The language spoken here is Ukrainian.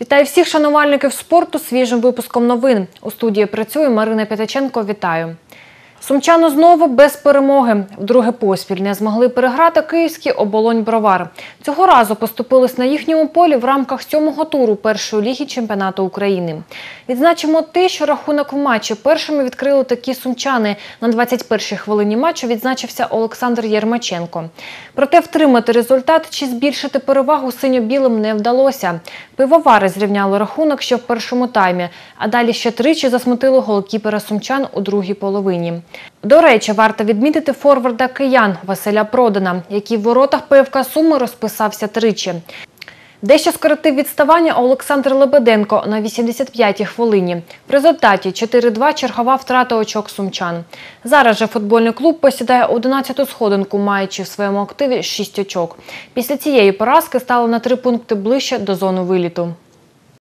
Вітаю всіх шанувальників спорту свіжим випуском новин. У студії працює Марина П'ятаченко. Вітаю. Сумчани знову без перемоги. Вдруге поспіль не змогли переграти київський оболонь Бровар. Цього разу поступились на їхньому полі в рамках сьомого туру першої ліги чемпіонату України. Відзначимо те, що рахунок в матчі першими відкрили такі сумчани. На 21-й хвилині матчу відзначився Олександр Єрмаченко. Проте втримати результат чи збільшити перевагу синьо-білим не вдалося. Пивовари зрівняли рахунок ще в першому таймі, а далі ще тричі засмутили голкіпера сумчан у другій половині. До речі, варто відмітити форварда киян Василя Продана, який в воротах ПФК Суми розписався тричі. Дещо скоротив відставання Олександр Лебеденко на 85-й хвилині. В результаті 4-2 чергова втрата очок сумчан. Зараз же футбольний клуб посідає 11-ту сходинку, маючи в своєму активі 6 очок. Після цієї поразки стало на 3 пункти ближче до зони виліту.